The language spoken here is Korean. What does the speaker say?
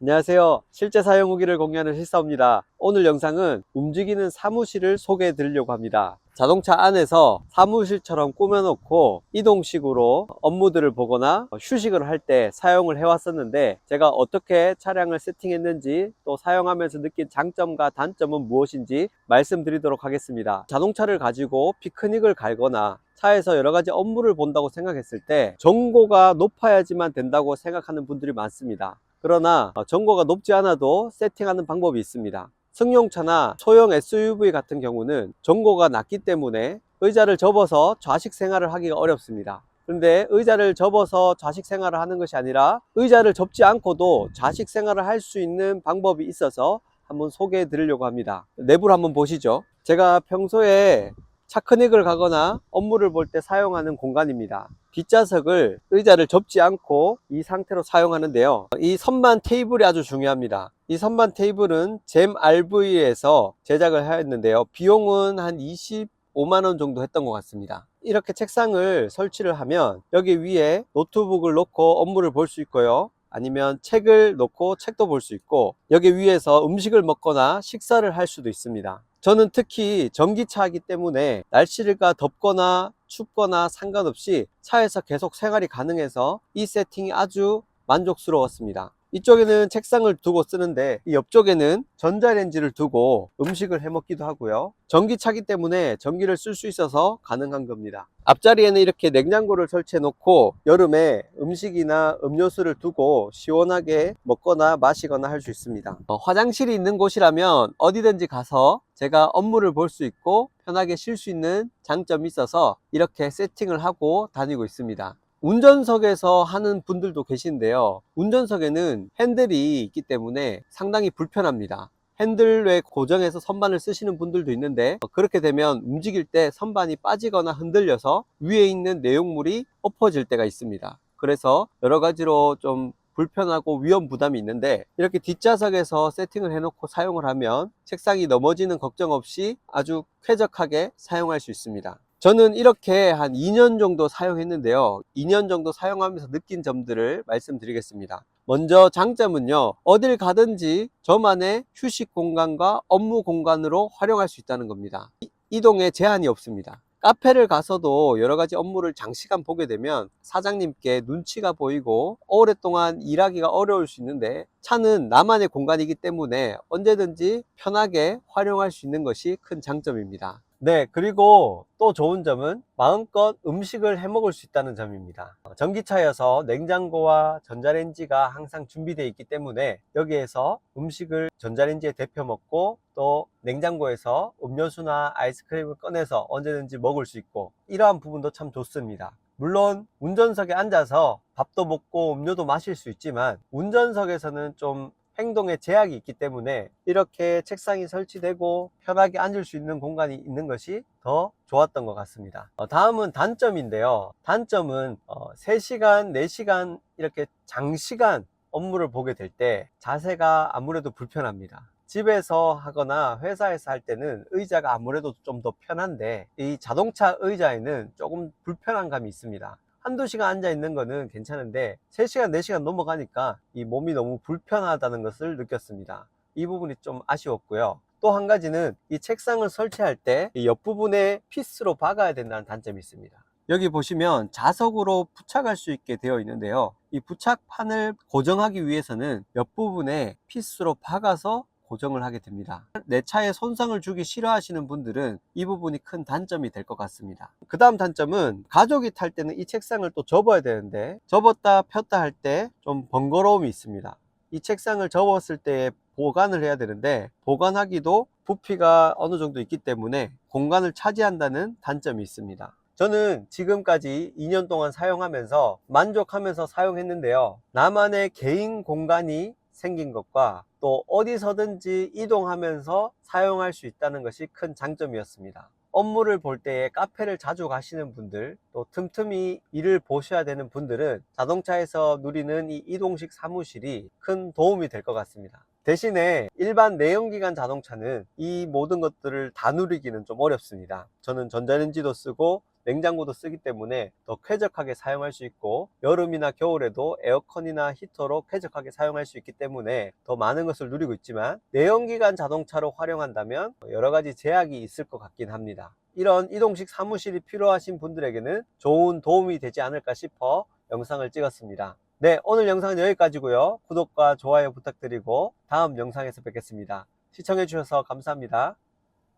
안녕하세요. 실제 사용 후기를 공유하는 실사입니다. 오늘 영상은 움직이는 사무실을 소개해 드리려고 합니다. 자동차 안에서 사무실처럼 꾸며놓고 이동식으로 업무들을 보거나 휴식을 할 때 사용을 해왔었는데 제가 어떻게 차량을 세팅했는지 또 사용하면서 느낀 장점과 단점은 무엇인지 말씀드리도록 하겠습니다. 자동차를 가지고 피크닉을 갈거나 차에서 여러 가지 업무를 본다고 생각했을 때 정고가 높아야지만 된다고 생각하는 분들이 많습니다. 그러나 어, 정고가 높지 않아도 세팅하는 방법이 있습니다. 승용차나 소형 SUV 같은 경우는 정고가 낮기 때문에 의자를 접어서 좌식 생활을 하기가 어렵습니다. 그런데 의자를 접어서 좌식 생활을 하는 것이 아니라 의자를 접지 않고도 좌식 생활을 할 수 있는 방법이 있어서 한번 소개해 드리려고 합니다. 내부를 한번 보시죠. 제가 평소에 차크닉을 가거나 업무를 볼 때 사용하는 공간입니다. 뒷좌석을 의자를 접지 않고 이 상태로 사용하는데요. 이 선반 테이블이 아주 중요합니다. 이 선반 테이블은 잼 RV에서 제작을 하였는데요. 비용은 한 25만원 정도 했던 것 같습니다. 이렇게 책상을 설치를 하면 여기 위에 노트북을 놓고 업무를 볼 수 있고요. 아니면 책을 놓고 책도 볼 수 있고 여기 위에서 음식을 먹거나 식사를 할 수도 있습니다. 저는 특히 전기차이기 때문에 날씨가 덥거나 춥거나 상관없이 차에서 계속 생활이 가능해서 이 세팅이 아주 만족스러웠습니다. 이쪽에는 책상을 두고 쓰는데 이 옆쪽에는 전자레인지를 두고 음식을 해 먹기도 하고요. 전기차기 때문에 전기를 쓸 수 있어서 가능한 겁니다. 앞자리에는 이렇게 냉장고를 설치해 놓고 여름에 음식이나 음료수를 두고 시원하게 먹거나 마시거나 할 수 있습니다. 어, 화장실이 있는 곳이라면 어디든지 가서 제가 업무를 볼 수 있고 편하게 쉴 수 있는 장점이 있어서 이렇게 세팅을 하고 다니고 있습니다. 운전석에서 하는 분들도 계신데요. 운전석에는 핸들이 있기 때문에 상당히 불편합니다. 핸들에 고정해서 선반을 쓰시는 분들도 있는데 그렇게 되면 움직일 때 선반이 빠지거나 흔들려서 위에 있는 내용물이 엎어질 때가 있습니다. 그래서 여러 가지로 좀 불편하고 위험 부담이 있는데 이렇게 뒷좌석에서 세팅을 해놓고 사용을 하면 책상이 넘어지는 걱정 없이 아주 쾌적하게 사용할 수 있습니다. 저는 이렇게 한 2년 정도 사용했는데요. 2년 정도 사용하면서 느낀 점들을 말씀드리겠습니다. 먼저 장점은요, 어딜 가든지 저만의 휴식 공간과 업무 공간으로 활용할 수 있다는 겁니다. 이- 이동에 제한이 없습니다. 카페를 가서도 여러 가지 업무를 장시간 보게 되면 사장님께 눈치가 보이고 오랫동안 일하기가 어려울 수 있는데 차는 나만의 공간이기 때문에 언제든지 편하게 활용할 수 있는 것이 큰 장점입니다. 네, 그리고 또 좋은 점은 마음껏 음식을 해 먹을 수 있다는 점입니다. 어, 전기차여서 냉장고와 전자레인지가 항상 준비되어 있기 때문에 여기에서 음식을 전자레인지에 데펴 먹고 또 냉장고에서 음료수나 아이스크림을 꺼내서 언제든지 먹을 수 있고 이러한 부분도 참 좋습니다. 물론 운전석에 앉아서 밥도 먹고 음료도 마실 수 있지만 운전석에서는 좀 행동에 제약이 있기 때문에 이렇게 책상이 설치되고 편하게 앉을 수 있는 공간이 있는 것이 더 좋았던 것 같습니다. 어, 다음은 단점인데요. 단점은 어, 3시간, 4시간 이렇게 장시간 업무를 보게 될 때 자세가 아무래도 불편합니다. 집에서 하거나 회사에서 할 때는 의자가 아무래도 좀 더 편한데 이 자동차 의자에는 조금 불편한 감이 있습니다. 한두 시간 앉아 있는 거는 괜찮은데 3시간, 4시간 넘어가니까 이 몸이 너무 불편하다는 것을 느꼈습니다. 이 부분이 좀 아쉬웠고요. 또 한 가지는 이 책상을 설치할 때이 옆부분에 피스로 박아야 된다는 단점이 있습니다. 여기 보시면 자석으로 부착할 수 있게 되어 있는데요. 이 부착판을 고정하기 위해서는 옆부분에 피스로 박아서 고정을 하게 됩니다. 내 차에 손상을 주기 싫어하시는 분들은 이 부분이 큰 단점이 될 것 같습니다. 그 다음 단점은 가족이 탈 때는 이 책상을 또 접어야 되는데 접었다 폈다 할 때 좀 번거로움이 있습니다. 이 책상을 접었을 때 보관을 해야 되는데 보관하기도 부피가 어느 정도 있기 때문에 공간을 차지한다는 단점이 있습니다. 저는 지금까지 2년 동안 사용하면서 만족하면서 사용했는데요. 나만의 개인 공간이 생긴 것과 또 어디서든지 이동하면서 사용할 수 있다는 것이 큰 장점이었습니다. 업무를 볼 때에 카페를 자주 가시는 분들, 또 틈틈이 일을 보셔야 되는 분들은 자동차에서 누리는 이 이동식 사무실이 큰 도움이 될 것 같습니다. 대신에 일반 내연기관 자동차는 이 모든 것들을 다 누리기는 좀 어렵습니다. 저는 전자레인지도 쓰고 냉장고도 쓰기 때문에 더 쾌적하게 사용할 수 있고 여름이나 겨울에도 에어컨이나 히터로 쾌적하게 사용할 수 있기 때문에 더 많은 것을 누리고 있지만 내연기관 자동차로 활용한다면 여러 가지 제약이 있을 것 같긴 합니다. 이런 이동식 사무실이 필요하신 분들에게는 좋은 도움이 되지 않을까 싶어 영상을 찍었습니다. 네, 오늘 영상은 여기까지고요. 구독과 좋아요 부탁드리고 다음 영상에서 뵙겠습니다. 시청해주셔서 감사합니다.